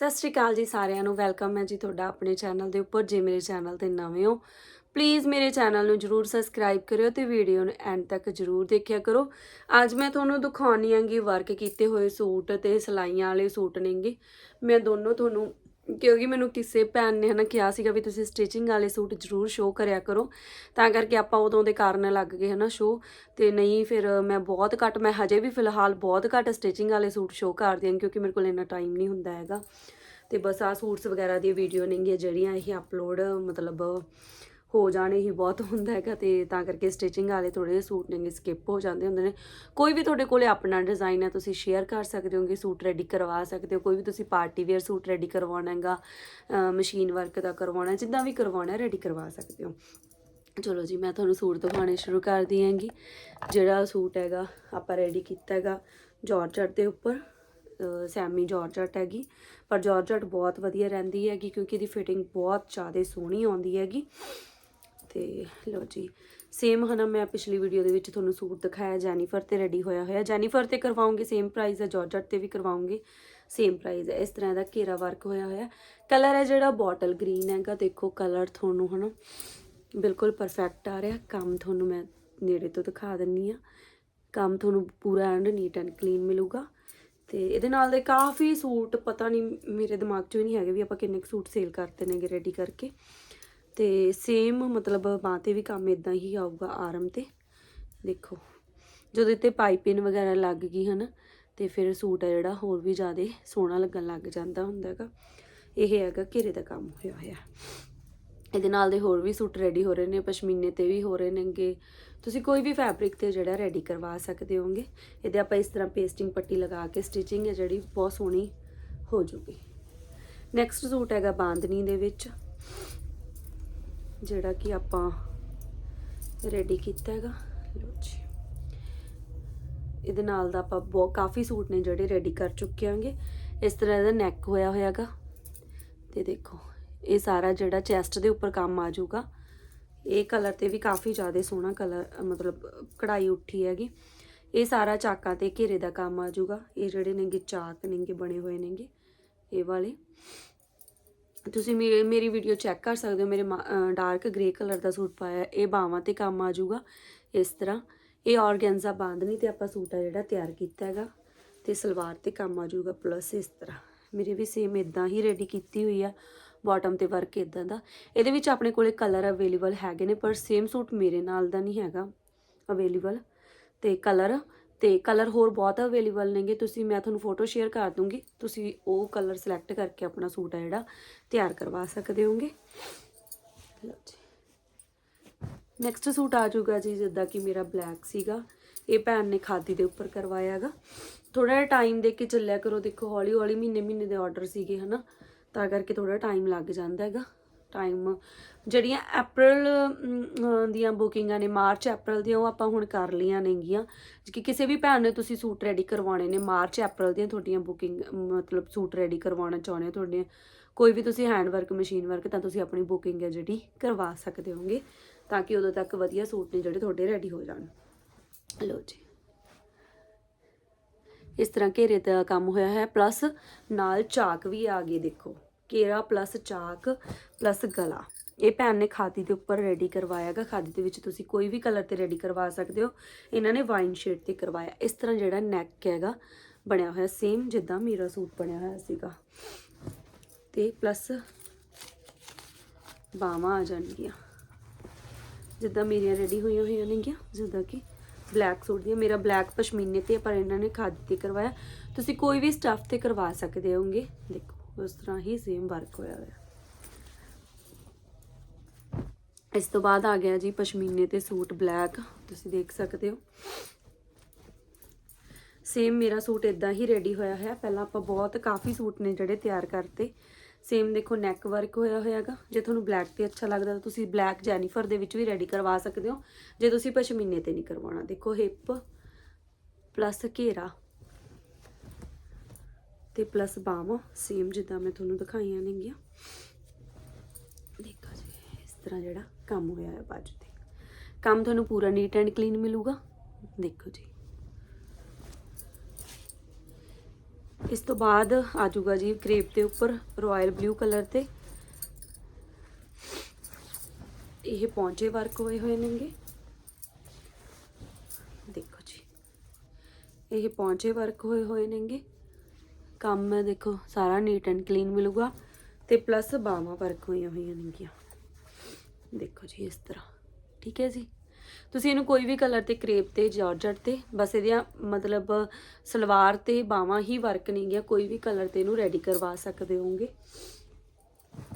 ਸਤਿ ਸ਼੍ਰੀ ਅਕਾਲ ਜੀ ਸਾਰਿਆਂ ਨੂੰ, ਵੈਲਕਮ ਹੈ ਜੀ ਤੁਹਾਡਾ ਆਪਣੇ ਚੈਨਲ ਦੇ ਉੱਪਰ, ਜੇ ਮੇਰੇ ਚੈਨਲ ਤੇ ਨਵੇਂ ਹੋ ਪਲੀਜ਼ ਮੇਰੇ ਚੈਨਲ ਨੂੰ ਜਰੂਰ ਸਬਸਕ੍ਰਾਈਬ ਕਰਿਓ ਤੇ ਵੀਡੀਓ ਨੂੰ ਐਂਡ ਤੱਕ ਜਰੂਰ ਦੇਖਿਆ ਕਰੋ। ਅੱਜ ਮੈਂ ਤੁਹਾਨੂੰ ਦਿਖਾਉਣੀ ਆਂਗੀ ਵਰਕ ਕੀਤੇ ਹੋਏ ਸੂਟ ਤੇ ਸਲਾਈਆਂ ਵਾਲੇ ਸੂਟ ਨੇਗੇ। ਮੈਂ ਦੋਨੋਂ ਤੁਹਾਨੂੰ ਕਿਉਂਕਿ ਮੈਨੂੰ ਕਿਸੇ ਭੈਣ ਨੇ ਹਨਾ ਕਿਹਾ ਸੀਗਾ ਵੀ ਤੁਸੀਂ ਸਟਿਚਿੰਗ ਵਾਲੇ ਸੂਟ ਜਰੂਰ ਸ਼ੋਅ ਕਰਿਆ ਕਰੋ। ਤਾਂ ਕਰਕੇ ਆਪਾਂ ਉਦੋਂ ਦੇ ਕਾਰਨ ਲੱਗ ਗਏ ਹਨਾ ਸ਼ੋਅ ਤੇ ਨਹੀਂ ਫਿਰ ਮੈਂ ਬਹੁਤ ਘੱਟ, ਮੈਂ ਹਜੇ ਵੀ ਫਿਲਹਾਲ ਬਹੁਤ ਘੱਟ ਸਟਿਚਿੰਗ ਵਾਲੇ ਸੂਟ ਸ਼ੋਅ ਕਰਦੀ ਹਾਂ ਕਿਉਂਕਿ ਮੇਰੇ ਕੋਲ ਇੰਨਾ ਟਾਈਮ ਨਹੀਂ ਹੁੰਦਾ ਹੈਗਾ। ਤੇ ਬਸ ਆ ਸੂਟਸ ਵਗੈਰਾ ਦੀ ਵੀਡੀਓ ਨੇਗੀਆਂ ਜਿਹੜੀਆਂ ਇਹ ਅਪਲੋਡ ਮਤਲਬ ਹੋ ਜਾਣੇ ਹੀ ਬਹੁਤ ਹੁੰਦਾ ਹੈਗਾ ਤੇ ਤਾਂ ਕਰਕੇ ਸਟਿਚਿੰਗ ਵਾਲੇ ਥੋੜੇ ਜਿਹੇ ਸੂਟ ਨੇਗੇ ਸਕਿਪ ਹੋ ਜਾਂਦੇ ਹੁੰਦੇ ਨੇ। ਕੋਈ ਵੀ ਤੁਹਾਡੇ ਕੋਲੇ ਆਪਣਾ ਡਿਜ਼ਾਈਨ ਹੈ, ਤੁਸੀਂ ਸ਼ੇਅਰ ਕਰ ਸਕਦੇ ਹੋਗੇ, ਸੂਟ ਰੈਡੀ ਕਰਵਾ ਸਕਦੇ ਹੋ। ਕੋਈ ਵੀ ਤੁਸੀਂ ਪਾਰਟੀ ਵੇਅਰ ਸੂਟ ਰੈਡੀ ਕਰਵਾਉਣਾ ਹੈਗਾ ਮਸ਼ੀਨ ਵਰਕ ਦਾ ਕਰਵਾਉਣਾ, ਜਿੱਦਾਂ ਵੀ ਕਰਵਾਉਣਾ ਰੈਡੀ ਕਰਵਾ ਸਕਦੇ ਹੋ। ਚਲੋ ਜੀ, ਮੈਂ ਤੁਹਾਨੂੰ ਸੂਟ ਦਿਖਾਉਣੇ ਸ਼ੁਰੂ ਕਰਦੀ ਹਾਂਗੀ। ਜਿਹੜਾ ਸੂਟ ਹੈਗਾ, ਆਪਾਂ ਰੈਡੀ ਕੀਤਾ ਹੈਗਾ ਜਾਰਜਟ ਦੇ ਉੱਪਰ ਸੈਮੀ ਜਾਰਜਟ ਹੈਗੀ। ਪਰ ਜਾਰਜਟ ਬਹੁਤ ਵਧੀਆ ਰਹਿੰਦੀ ਹੈਗੀ, ਕਿਉਂਕਿ ਇਹਦੀ ਫਿਟਿੰਗ ਬਹੁਤ ਜ਼ਿਆਦਾ ਸੋਹਣੀ ਆਉਂਦੀ ਹੈਗੀ। ਤੇ ਲਓ ਜੀ ਸੇਮ ਹਨਾ ਮੈਂ ਪਿਛਲੀ ਵੀਡੀਓ ਦੇ ਵਿੱਚ ਤੁਹਾਨੂੰ ਸੂਟ ਦਿਖਾਇਆ ਜੈਨੀਫਰ ਤੇ ਰੈਡੀ ਹੋਇਆ ਹੋਇਆ। ਜੈਨੀਫਰ ਤੇ ਕਰਵਾਉਂਗੇ ਸੇਮ ਪ੍ਰਾਈਸ ਹੈ ਜਾਰਜਟ ਤੇ ਵੀ ਕਰਵਾਉਂਗੇ ਸੇਮ ਪ੍ਰਾਈਸ ਹੈ। ਇਸ ਤਰ੍ਹਾਂ ਦਾ ਘੇਰਾ ਵਰਕ ਹੋਇਆ ਹੋਇਆ। ਕਲਰ ਹੈ ਜਿਹੜਾ ਬੋਟਲ ਗ੍ਰੀਨ ਹੈਗਾ, ਦੇਖੋ ਕਲਰ ਤੁਹਾਨੂੰ ਹਨਾ ਬਿਲਕੁਲ ਪਰਫੈਕਟ ਆ ਰਿਹਾ। ਕੰਮ ਤੁਹਾਨੂੰ ਮੈਂ ਨੇੜੇ ਤੋਂ ਦਿਖਾ ਦਿੰਨੀ ਆ। ਕੰਮ ਤੁਹਾਨੂੰ ਪੂਰਾ ਐਂਡ ਨੀਟ ਐਂਡ ਕਲੀਨ ਮਿਲੂਗਾ। ਤੇ ਇਹਦੇ ਨਾਲ ਦੇ ਕਾਫੀ ਸੂਟ ਪਤਾ ਨਹੀਂ, ਮੇਰੇ ਦਿਮਾਗ 'ਚ ਵੀ ਨਹੀਂ ਹੈਗੇ ਵੀ ਆਪਾਂ ਕਿੰਨੇ ਕੁ ਸੂਟ ਸੇਲ ਕਰਤੇ ਨੇਗੇ ਰੈਡੀ ਕਰਕੇ। ਤੇ ਸੇਮ ਮਤਲਬ ਬਾਂਹ ਤੇ ਵੀ ਕੰਮ ਇਦਾਂ ਹੀ ਆਊਗਾ ਆਰਮ ਤੇ। ਦੇਖੋ, ਜਦੋਂ ਇੱਥੇ ਪਾਈਪਿੰਗ ਵਗੈਰਾ ਲੱਗ ਗਈ ਹਨ, ਤੇ ਫਿਰ ਸੂਟ ਹੈ ਜਿਹੜਾ ਹੋਰ ਵੀ ਜ਼ਿਆਦਾ ਸੋਹਣਾ ਲੱਗਣ ਲੱਗ ਜਾਂਦਾ ਹੁੰਦਾ ਹੈਗਾ। ਇਹ ਹੈਗਾ ਘੇਰੇ ਦਾ ਕੰਮ ਹੋਇਆ ਹੋਇਆ। ਇਹਦੇ ਨਾਲ ਦੇ ਹੋਰ ਵੀ ਸੂਟ ਰੈਡੀ ਹੋ ਰਹੇ ਨੇ, ਪਸ਼ਮੀਨੇ ਤੇ ਵੀ ਹੋ ਰਹੇ ਨੇਗੇ। ਤੁਸੀਂ ਕੋਈ ਵੀ ਫੈਬਰਿਕ ਤੇ ਜਿਹੜਾ ਰੈਡੀ ਕਰਵਾ ਸਕਦੇ ਹੋਗੇ ਇਹਦੇ ਆਪਾਂ ਇਸ ਤਰ੍ਹਾਂ ਪੇਸਟਿੰਗ ਪੱਟੀ ਲਗਾ ਕੇ ਸਟਿਚਿੰਗ ਹੈ ਜਿਹੜੀ ਬਹੁਤ ਸੋਹਣੀ ਹੋ ਜੂਗੀ। ਨੈਕਸਟ ਸੂਟ ਹੈਗਾ ਬਾਂਦਨੀ ਦੇ ਵਿੱਚ। ਜਿਹੜਾ ਕਿ ਆਪਾਂ ਰੈਡੀ ਕੀਤਾ ਹੈਗਾ। ਲਓ ਜੀ। ਇਹਦੇ ਨਾਲ ਦਾ ਆਪਾਂ ਬਹੁਤ, ਕਾਫੀ ਸੂਟ ਨੇ ਜਿਹੜੇ ਰੈਡੀ ਕਰ ਚੁੱਕੇ ਆਂਗੇ ਇਸ ਤਰ੍ਹਾਂ ਇਹਦਾ ਨੈਕ ਹੋਇਆ ਹੋਇਆਗਾ ਤੇ ਦੇਖੋ, ਇਹ ਸਾਰਾ ਜਿਹੜਾ ਚੈਸਟ ਦੇ ਉੱਪਰ ਕੰਮ ਆ ਜਾਊਗਾ। ਇਹ ਕਲਰ ਤੇ ਵੀ ਕਾਫੀ ਜ਼ਿਆਦਾ ਸੋਹਣਾ ਕਲਰ ਮਤਲਬ ਕਢਾਈ ਉੱਠੀ ਹੈਗੀ। ਇਹ ਸਾਰਾ ਚਾਕਾਂ ਤੇ ਘੇਰੇ ਦਾ ਕੰਮ ਆ ਜਾਊਗਾ। ਇਹ ਜਿਹੜੇ ਨੇਗੇ ਚਾਕ ਨੇਗੇ ਬਣੇ ਹੋਏ ਨੇਗੇ, ਇਹ ਵਾਲੇ। ਤੁਸੀਂ ਮੇ- ਮੇਰੀ ਵੀਡੀਓ ਚੈੱਕ ਕਰ ਸਕਦੇ ਹੋ, ਮੇਰੇ ਡਾਰਕ ਗ੍ਰੇ ਕਲਰ ਦਾ ਸੂਟ ਪਾਇਆ ਇਹ ਬਾਹਾਂ ਤੇ ਕੰਮ ਆ ਜਾਊਗਾ ਇਸ ਤਰ੍ਹਾਂ। ਇਹ ਆਰਗੈਂਜ਼ਾ ਬਾਂਧਨੀ ਤੇ ਆਪਾਂ ਸੂਟ ਆ ਜਿਹੜਾ ਤਿਆਰ ਕੀਤਾ ਹੈਗਾ, ਤੇ ਸਲਵਾਰ ਤੇ ਕੰਮ ਆ ਜਾਊਗਾ ਪਲੱਸ ਇਸ ਤਰ੍ਹਾਂ। ਮੇਰੇ ਵੀ ਸੇਮ ਇਦਾਂ ਹੀ ਰੈਡੀ ਕੀਤੀ ਹੋਈ ਆ ਬਾਟਮ ਤੇ ਵਰਕ ਇਦਾਂ ਦਾ। ਇਹਦੇ ਵਿੱਚ ਆਪਣੇ ਕੋਲੇ ਕਲਰ ਅਵੇਲੇਬਲ ਹੈਗੇ ਨੇ, ਪਰ ਸੇਮ ਸੂਟ ਮੇਰੇ ਨਾਲ ਦਾ ਨਹੀਂ ਹੈਗਾ ਅਵੇਲੇਬਲ ਤੇ ਕਲਰ ਤੇ ਕਲਰ ਹੋਰ ਬਹੁਤ ਅਵੇਲੇਬਲ ਨੇਗੇ। ਤੁਸੀਂ, ਮੈਂ ਤੁਹਾਨੂੰ ਫੋਟੋ ਸ਼ੇਅਰ ਕਰ ਦੂੰਗੀ। ਤੁਸੀਂ ਉਹ ਕਲਰ ਸਿਲੈਕਟ ਕਰਕੇ ਆਪਣਾ ਸੂਟ ਆ ਜਿਹੜਾ, ਤਿਆਰ ਕਰਵਾ ਸਕਦੇ ਹੋਗੇ। ਲਓ ਜੀ। ਨੈਕਸਟ ਸੂਟ ਆ ਜਾਊਗਾ ਜੀ, ਜਿੱਦਾਂ ਕਿ ਮੇਰਾ ਬਲੈਕ ਸੀਗਾ। ਇਹ ਭੈਣ ਨੇ ਖਾਦੀ ਦੇ ਉੱਪਰ ਕਰਵਾਇਆ ਹੈਗਾ। ਥੋੜਾ ਜਿਹਾ ਟਾਈਮ ਦੇ ਕੇ ਚੱਲਿਆ ਕਰੋ। ਦੇਖੋ ਹੌਲੀ ਹੌਲੀ ਮਹੀਨੇ ਮਹੀਨੇ ਦੇ ਆਰਡਰ ਸੀਗੇ, ਹਨਾ। ਤਾਂ ਕਰਕੇ ਥੋੜਾ ਟਾਈਮ ਲੱਗ ਜਾਂਦਾ ਹੈਗਾ। ਟਾਈਮ ਜਿਹੜੀਆਂ ਅਪ੍ਰੈਲ ਦੀਆਂ ਬੁਕਿੰਗਾਂ ਨੇ ਮਾਰਚ ਅਪ੍ਰੈਲ ਦੀਆਂ, ਉਹ ਆਪਾਂ ਹੁਣ ਕਰ ਲਈਆਂ ਨੇਗੀਆਂ। ਕਿ ਕਿਸੇ ਵੀ ਭੈਣ ਨੇ ਤੁਸੀਂ ਸੂਟ ਰੈਡੀ ਕਰਵਾਉਣੇ ਨੇ ਮਾਰਚ ਅਪ੍ਰੈਲ ਦੀਆਂ ਤੁਹਾਡੀਆਂ ਬੁਕਿੰਗ ਮਤਲਬ ਸੂਟ ਰੈਡੀ ਕਰਵਾਉਣਾ ਚਾਹੁੰਦੇ ਹੋ ਤੁਹਾਡੇ, ਕੋਈ ਵੀ ਤੁਸੀਂ ਹੈਂਡ ਵਰਕ ਮਸ਼ੀਨ ਵਰਕ ਤਾਂ ਤੁਸੀਂ ਆਪਣੀ ਬੁਕਿੰਗ ਹੈ ਜਿਹੜੀ ਕਰਵਾ ਸਕਦੇ ਹੋਗੇ, ਤਾਂ ਕਿ ਉਦੋਂ ਤੱਕ ਵਧੀਆ ਸੂਟ ਨੇ ਜਿਹੜੇ ਤੁਹਾਡੇ ਰੈਡੀ ਹੋ ਜਾਣ। ਲਓ ਜੀ। ਇਸ ਤਰ੍ਹਾਂ ਘੇਰੇ ਦਾ ਕੰਮ ਹੋਇਆ ਹੈ ਪਲੱਸ ਨਾਲ ਚਾਕ ਵੀ ਆ ਗਏ ਦੇਖੋ। ਕੇਰਾ ਪਲੱਸ ਚਾਕ ਪਲੱਸ ਗਲਾ। ਇਹ ਭੈਣ ਨੇ ਖਾਦੀ ਦੇ ਉੱਪਰ ਰੈਡੀ ਕਰਵਾਇਆਗਾ ਖਾਦੀ ਦੇ ਵਿੱਚ ਤੁਸੀਂ ਕੋਈ ਵੀ ਕਲਰ ਤੇ ਰੈਡੀ ਕਰਵਾ ਸਕਦੇ ਹੋ। ਇਹਨਾਂ ਨੇ ਵਾਈਨ ਸ਼ੇਡ ਤੇ ਕਰਵਾਇਆ। ਇਸ ਤਰ੍ਹਾਂ ਜਿਹੜਾ ਨੈਕ ਹੈਗਾ, ਬਣਿਆ ਹੋਇਆ ਸੇਮ ਜਿੱਦਾਂ ਮੇਰਾ ਸੂਟ ਬਣਿਆ ਹੋਇਆ ਸੀਗਾ। ਤੇ ਪਲੱਸ ਬਾਹਾਂ ਆ ਜਾਣਗੀਆਂ। ਜਿੱਦਾਂ ਮੇਰੀਆਂ ਰੈਡੀ ਹੋਈਆਂ ਹੋਈਆਂ ਨੇਗੀਆਂ, ਜਿੱਦਾਂ ਕਿ ਬਲੈਕ ਸੂਟ ਦੀਆਂ। ਮੇਰਾ ਬਲੈਕ ਪਸ਼ਮੀਨੇ ਤੇ ਪਰ ਇਹਨਾਂ ਨੇ ਖਾਦੀ ਤੇ ਕਰਵਾਇਆ। ਤੁਸੀਂ ਕੋਈ ਵੀ ਸਟਫ ਤੇ ਕਰਵਾ ਸਕਦੇ ਹੋਗੇ। ਦੇਖੋ। ਉਸ ਤਰ੍ਹਾਂ ਹੀ ਸੇਮ ਵਰਕ ਹੋਇਆ ਹੋਇਆ। ਇਸ ਤੋਂ ਬਾਅਦ ਆ ਗਿਆ ਜੀ ਪਸ਼ਮੀਨੇ ਤੇ ਸੂਟ ਬਲੈਕ ਤੁਸੀਂ ਦੇਖ ਸਕਦੇ ਹੋ। ਸੇਮ ਮੇਰਾ ਸੂਟ ਇਦਾਂ ਹੀ ਰੈਡੀ ਹੋਇਆ ਹੋਇਆ। ਪਹਿਲਾਂ ਆਪਾਂ ਬਹੁਤ ਕਾਫੀ ਸੂਟ ਨੇ ਜਿਹੜੇ ਤਿਆਰ ਕਰਤੇ। ਸੇਮ ਦੇਖੋ ਨੈਕ ਵਰਕ ਹੋਇਆ ਹੋਇਆਗਾ ਜੇ ਤੁਹਾਨੂੰ ਬਲੈਕ ਤੇ ਅੱਛਾ ਲੱਗਦਾ ਤਾਂ ਤੁਸੀਂ ਬਲੈਕ ਜੈਨੀਫਰ ਦੇ ਵਿੱਚ ਵੀ ਰੈਡੀ ਕਰਵਾ ਸਕਦੇ ਹੋ। ਜੇ ਤੁਸੀਂ ਪਸ਼ਮੀਨੇ ਤੇ ਨਹੀਂ ਕਰਵਾਉਣਾ, ਦੇਖੋ ਹਿੱਪ ਪਲੱਸ ਘੇਰਾ। ਤੇ ਪਲੱਸ ਬਾਹਾਂ ਸੇਮ ਜਿੱਦਾਂ ਮੈਂ ਤੁਹਾਨੂੰ ਦਿਖਾਈਆਂ ਨੇਗੀਆਂ। ਦੇਖੋ ਜੀ, ਇਸ ਤਰ੍ਹਾਂ ਜਿਹੜਾ ਕੰਮ ਹੋਇਆ ਹੈ ਬਾਜੂ ਤੇ ਕੰਮ ਤੁਹਾਨੂੰ ਪੂਰਾ ਨੀਟ ਐਂਡ ਕਲੀਨ ਮਿਲੂਗਾ। ਦੇਖੋ ਜੀ। ਇਸ ਤੋਂ ਬਾਅਦ ਆ ਜਾਊਗਾ ਜੀ ਕ੍ਰੇਪ ਦੇ ਉੱਪਰ ਰਾਇਲ ਬਲੂ ਕਲਰ ਤੇ। ਇਹ ਪੌਂਚੇ ਵਰਕ ਹੋਏ ਹੋਏ ਨੇਗੇ। ਦੇਖੋ ਜੀ। ਇਹ ਪੌਂਚੇ ਵਰਕ ਹੋਏ ਹੋਏ ਨੇਗੇ। ਕੰਮ ਹੈ, ਦੇਖੋ, ਸਾਰਾ ਨੀਟ ਐਂਡ ਕਲੀਨ ਮਿਲੂਗਾ ਤੇ ਪਲੱਸ ਬਾਹਾਂ ਵਰਕ ਹੋਈਆਂ ਹੋਈਆਂ ਨੇਗੀਆਂ। ਦੇਖੋ ਜੀ, ਇਸ ਤਰ੍ਹਾਂ। ਠੀਕ ਹੈ ਜੀ? ਤੁਸੀਂ ਇਹਨੂੰ ਕੋਈ ਵੀ ਕਲਰ ਤੇ ਕਰੇਪ ਤੇ, ਜਾਰਜਟ ਤੇ, ਬਸ ਇਹਦੀਆਂ ਮਤਲਬ ਸਲਵਾਰ ਤੇ ਬਾਹਾਂ ਹੀ ਵਰਕ ਨੇਗੀਆਂ, ਕੋਈ ਵੀ ਕਲਰ ਤੇ ਇਹਨੂੰ ਰੈਡੀ ਕਰਵਾ ਸਕਦੇ ਹੋਗੇ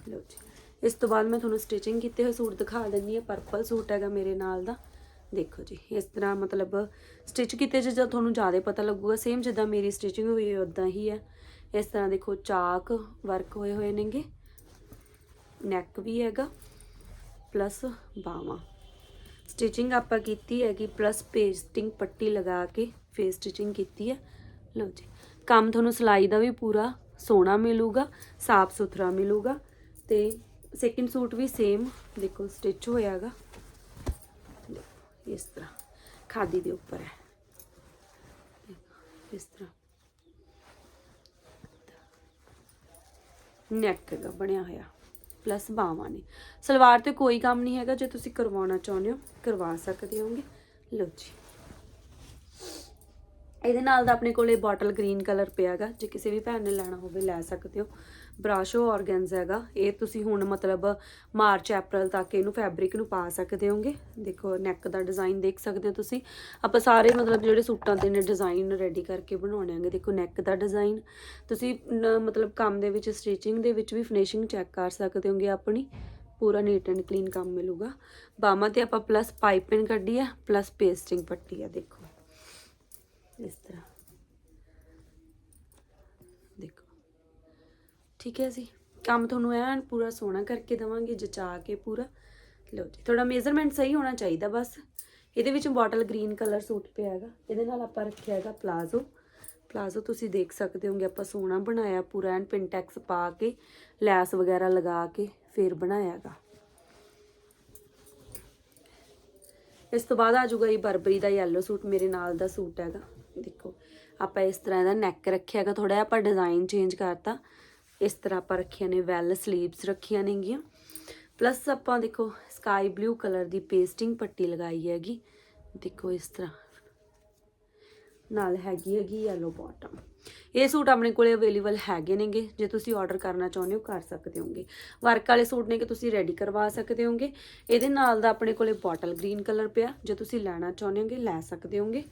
ਲਓ ਜੀ। ਇਸ ਤੋਂ ਬਾਅਦ ਮੈਂ ਤੁਹਾਨੂੰ ਸਟਿਚਿੰਗ ਕੀਤੇ ਹੋਏ ਸੂਟ ਦਿਖਾ ਦਿੰਦੀ ਹਾਂ। ਪਰਪਲ ਸੂਟ ਹੈਗਾ ਮੇਰੇ ਨਾਲ ਦਾ। ਦੇਖੋ ਜੀ, ਇਸ ਤਰ੍ਹਾਂ ਮਤਲਬ ਸਟਿਚ ਕੀਤੇ ਜੇ ਜਦ ਤੁਹਾਨੂੰ ਜ਼ਿਆਦਾ ਪਤਾ ਲੱਗੂਗਾ। ਸੇਮ ਜਿੱਦਾਂ ਮੇਰੀ ਸਟਿਚਿੰਗ ਹੋਈ ਹੈ ਉਦਾਂ ਹੀ ਹੈ। ਇਸ ਤਰ੍ਹਾਂ ਦੇਖੋ ਚਾਕ ਵਰਕ ਹੋਏ ਹੋਏ ਨੇਗੇ। ਨੈਕ ਵੀ ਹੈਗਾ ਪਲੱਸ ਬਾਹਾਂ। ਸਟਿਚਿੰਗ ਆਪਾਂ ਕੀਤੀ ਹੈਗੀ ਪਲੱਸ ਪੇਸਟਿੰਗ ਪੱਟੀ ਲਗਾ ਕੇ ਫੇਸ ਸਟਿਚਿੰਗ ਕੀਤੀ ਹੈ। ਲਓ ਜੀ, ਕੰਮ ਤੁਹਾਨੂੰ ਸਿਲਾਈ ਦਾ ਵੀ ਪੂਰਾ ਸੋਹਣਾ ਮਿਲੂਗਾ, ਸਾਫ਼ ਸੁਥਰਾ ਮਿਲੂਗਾ ਤੇ ਸੈਕਿੰਡ ਸੂਟ ਵੀ ਸੇਮ ਦੇਖੋ ਸਟਿਚ ਹੋਇਆਗਾ ਇਸ ਤਰ੍ਹਾਂ, ਖਾਦੀ ਦੇ ਉੱਪਰ ਹੈ। ਇਸ ਤਰ੍ਹਾਂ। ਨੈਕ ਹੈਗਾ, ਬਣਿਆ ਹੋਇਆ। ਪਲੱਸ ਬਾਹਾਂ ਨੇ। ਸਲਵਾਰ ਤੇ ਕੋਈ ਕੰਮ ਨਹੀਂ ਹੈਗਾ, ਜੇ ਤੁਸੀਂ ਕਰਵਾਉਣਾ ਚਾਹੁੰਦੇ ਹੋ, ਕਰਵਾ ਸਕਦੇ ਹੋਗੇ। ਲਓ ਜੀ। ਇਹਦੇ ਨਾਲ ਦਾ ਆਪਣੇ ਕੋਲੇ ਬੋਟਲ ਗ੍ਰੀਨ ਕਲਰ ਪਿਆਗਾ ਜੇ ਕਿਸੇ ਵੀ ਭੈਣ ਨੇ ਲੈਣਾ ਹੋਵੇ, ਲੈ ਸਕਦੇ ਹੋ। ਬਰਾਸ਼ੋ ਆਰਗੈਂਜ਼ਾ ਹੈਗਾ। ਇਹ ਤੁਸੀਂ ਹੁਣ ਮਤਲਬ ਮਾਰਚ ਅਪ੍ਰੈਲ ਤੱਕ ਇਹਨੂੰ ਫੈਬਰਿਕ ਨੂੰ ਪਾ ਸਕਦੇ ਹੋਗੇ। ਦੇਖੋ ਨੈਕ ਦਾ ਡਿਜ਼ਾਈਨ ਦੇਖ ਸਕਦੇ ਹੋ ਤੁਸੀਂ। ਆਪਾਂ ਸਾਰੇ ਮਤਲਬ ਜਿਹੜੇ ਸੂਟਾਂ 'ਤੇ ਨੇ ਡਿਜ਼ਾਈਨ ਰੈਡੀ ਕਰਕੇ ਬਣਾਉਣੇ ਆਂਗੇ ਦੇਖੋ ਨੈਕ ਦਾ ਡਿਜ਼ਾਈਨ ਤੁਸੀਂ ਮਤਲਬ ਕੰਮ ਦੇ ਵਿੱਚ ਸਟਿਚਿੰਗ ਦੇ ਵਿੱਚ ਵੀ ਫਿਨਿਸ਼ਿੰਗ ਚੈੱਕ ਕਰ ਸਕਦੇ ਹੋਗੇ ਆਪਣੀ। ਪੂਰਾ ਨੀਟ ਐਂਡ ਕਲੀਨ ਕੰਮ ਮਿਲੂਗਾ। ਬਾਹਾਂ ਤੇ ਆਪਾਂ ਪਲੱਸ ਪਾਈਪਿੰਗ ਕੱਢੀ ਆ ਪਲੱਸ ਪੇਸਟਿੰਗ ਪੱਟੀ ਆ, ਦੇਖੋ। ਇਸ ਤਰ੍ਹਾਂ ਦੇਖੋ ਠੀਕ ਹੈ ਜੀ। ਕੰਮ ਤੁਹਾਨੂੰ ਐਨ ਪੂਰਾ ਸੋਹਣਾ ਕਰਕੇ ਦਵਾਂਗੇ, ਜਚਾ ਕੇ ਪੂਰਾ। ਲਓ ਜੀ, ਤੁਹਾਡਾ ਮੇਜ਼ਰਮੈਂਟ ਸਹੀ ਹੋਣਾ ਚਾਹੀਦਾ ਬਸ। ਇਹਦੇ ਵਿੱਚ ਬੋਟਲ ਗ੍ਰੀਨ ਕਲਰ ਸੂਟ ਪਿਆ ਹੈਗਾ। ਇਹਦੇ ਨਾਲ ਆਪਾਂ ਰੱਖਿਆ ਹੈਗਾ ਪਲਾਜ਼ੋ ਪਲਾਜ਼ੋ ਤੁਸੀਂ ਦੇਖ ਸਕਦੇ ਹੋਗੇ, ਆਪਾਂ ਸੋਹਣਾ ਬਣਾਇਆ ਪੂਰਾ, ਐਨ ਪਿੰਟੈਕਸ ਪਾ ਕੇ, ਲੈਸ ਵਗੈਰਾ ਲਗਾ ਕੇ ਫੇਰ ਬਣਾਇਆ ਹੈਗਾ। ਇਸ ਤੋਂ ਬਾਅਦ ਆ ਜਾਊਗਾ ਇਹ ਬਰਬਰੀ ਦਾ ਯੈਲੋ ਸੂਟ, ਮੇਰੇ ਨਾਲ ਦਾ ਸੂਟ ਹੈਗਾ। ਦੇਖੋ, ਆਪਾਂ ਇਸ ਤਰ੍ਹਾਂ ਦਾ ਨੈਕ ਰੱਖਿਆ ਹੈਗਾ ਥੋੜਾ ਜਿਹਾ ਆਪਾਂ ਡਿਜ਼ਾਈਨ ਚੇਂਜ ਕਰਤਾ। ਇਸ ਤਰ੍ਹਾਂ ਆਪਾਂ ਰੱਖੀਆਂ ਨੇ ਵੈਲ ਸਲੀਵਸ ਰੱਖੀਆਂ ਨੇਗੀਆਂ। ਪਲੱਸ ਆਪਾਂ ਦੇਖੋ ਸਕਾਈ ਬਲੂ ਕਲਰ ਦੀ ਪੇਸਟਿੰਗ ਪੱਟੀ ਲਗਾਈ ਹੈਗੀ। ਦੇਖੋ ਇਸ ਤਰ੍ਹਾਂ। ਨਾਲ ਹੈਗੀ ਹੈਗੀ ਯੈਲੋ ਬਾਟਮ ਇਹ ਸੂਟ ਆਪਣੇ ਕੋਲੇ ਅਵੇਲੇਬਲ ਹੈਗੇ ਨੇਗੇ। ਜੇ ਤੁਸੀਂ ਆਰਡਰ ਕਰਨਾ ਚਾਹੁੰਦੇ ਹੋ ਕਰ ਸਕਦੇ ਹੋਗੇ। ਵਰਕ ਵਾਲੇ ਸੂਟ ਨੇ ਕਿ ਤੁਸੀਂ ਰੈਡੀ ਕਰਵਾ ਸਕਦੇ ਹੋਗੇ। ਇਹਦੇ ਨਾਲ ਦਾ ਆਪਣੇ ਕੋਲੇ ਬੋਟਲ ਗ੍ਰੀਨ ਕਲਰ ਪਿਆ। ਜੇ ਤੁਸੀਂ ਲੈਣਾ ਚਾਹੁੰਦੇ ਹੋਗੇ, ਲੈ ਸਕਦੇ ਹੋਗੇ।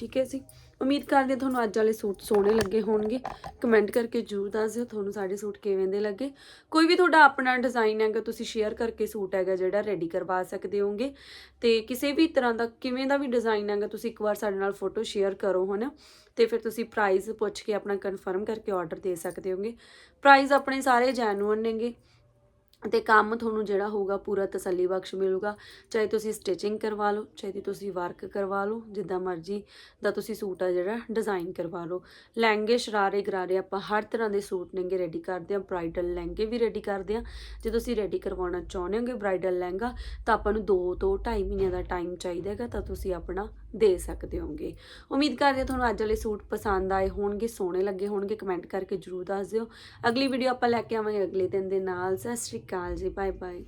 ਠੀਕ ਹੈ ਜੀ। ਉਮੀਦ ਕਰਦੇ ਹਾਂ ਤੁਹਾਨੂੰ ਅੱਜ ਵਾਲੇ ਸੂਟ ਸੋਹਣੇ ਲੱਗੇ ਹੋਣਗੇ। ਕਮੈਂਟ ਕਰਕੇ ਜਰੂਰ ਦੱਸ ਦਿਓ ਤੁਹਾਨੂੰ ਸਾਡੇ ਸੂਟ ਕਿਵੇਂ ਦੇ ਲੱਗੇ। ਕੋਈ ਵੀ ਤੁਹਾਡਾ ਆਪਣਾ ਡਿਜ਼ਾਈਨ ਹੈਗਾ, ਤੁਸੀਂ ਸ਼ੇਅਰ ਕਰਕੇ ਸੂਟ ਹੈਗਾ ਜਿਹੜਾ ਰੈਡੀ ਕਰਵਾ ਸਕਦੇ ਹੋਗੇ। ਤੇ ਕਿਸੇ ਵੀ ਤਰ੍ਹਾਂ ਦਾ ਕਿਵੇਂ ਦਾ ਵੀ ਡਿਜ਼ਾਈਨ ਹੈਗਾ, ਤੁਸੀਂ ਇੱਕ ਵਾਰ ਸਾਡੇ ਨਾਲ ਫੋਟੋ ਸ਼ੇਅਰ ਕਰੋ, ਹਨਾ। ਤੇ ਫਿਰ ਤੁਸੀਂ ਪ੍ਰਾਈਸ ਪੁੱਛ ਕੇ ਆਪਣਾ ਕਨਫਰਮ ਕਰਕੇ ਆਰਡਰ ਦੇ ਸਕਦੇ ਹੋਗੇ। ਪ੍ਰਾਈਸ ਆਪਣੇ ਸਾਰੇ ਜੈਨੂਅਨ ਨੇਗੇ। ਤੇ ਕੰਮ ਤੁਹਾਨੂੰ ਜਿਹੜਾ ਹੋਊਗਾ ਪੂਰਾ ਤਸੱਲੀ ਬਖਸ਼ ਮਿਲੂਗਾ। ਚਾਹੇ ਤੁਸੀਂ ਸਟਿਚਿੰਗ ਕਰਵਾ ਲਓ, ਚਾਹੇ ਤੁਸੀਂ ਵਰਕ ਕਰਵਾ ਲਓ, ਜਿੱਦਾਂ ਮਰਜ਼ੀ ਦਾ ਤੁਸੀਂ ਸੂਟ ਆ ਜਿਹੜਾ ਡਿਜ਼ਾਈਨ ਕਰਵਾ ਲਓ। ਲਹਿੰਗੇ, ਸ਼ਰਾਰੇ, ਗਰਾਰੇ ਆਪਾਂ ਹਰ ਤਰ੍ਹਾਂ ਦੇ ਸੂਟ ਨੇਗੇ ਰੈਡੀ ਕਰਦੇ ਹਾਂ ਬ੍ਰਾਈਡਲ ਲਹਿੰਗੇ ਵੀ ਰੈਡੀ ਕਰਦੇ ਹਾਂ। ਜੇ ਤੁਸੀਂ ਰੈਡੀ ਕਰਵਾਉਣਾ ਚਾਹੁੰਦੇ ਹੋਗੇ ਬ੍ਰਾਈਡਲ ਲਹਿੰਗਾ, ਤਾਂ ਆਪਾਂ ਨੂੰ 2 ਤੋਂ 2.5 ਮਹੀਨਿਆਂ ਦਾ ਟਾਈਮ ਚਾਹੀਦਾ ਹੈਗਾ, ਤਾਂ ਤੁਸੀਂ ਆਪਣਾ ਦੇ ਸਕਦੇ ਹੋਗੇ। ਉਮੀਦ ਕਰਦੇ ਹਾਂ ਤੁਹਾਨੂੰ ਅੱਜ ਵਾਲੇ ਸੂਟ ਪਸੰਦ ਆਏ ਹੋਣਗੇ, ਸੋਹਣੇ ਲੱਗੇ ਹੋਣਗੇ ਕਮੈਂਟ ਕਰਕੇ ਜਰੂਰ ਦੱਸ ਦਿਓ। ਅਗਲੀ ਵੀਡੀਓ ਆਪਾਂ ਲੈ ਕੇ ਆਵਾਂਗੇ, ਅਗਲੇ ਦਿਨ ਦੇ ਨਾਲ। ਸਤਿ ਸ਼੍ਰੀ ਅਕਾਲ ਜੀ ਬਾਏ ਬਾਏ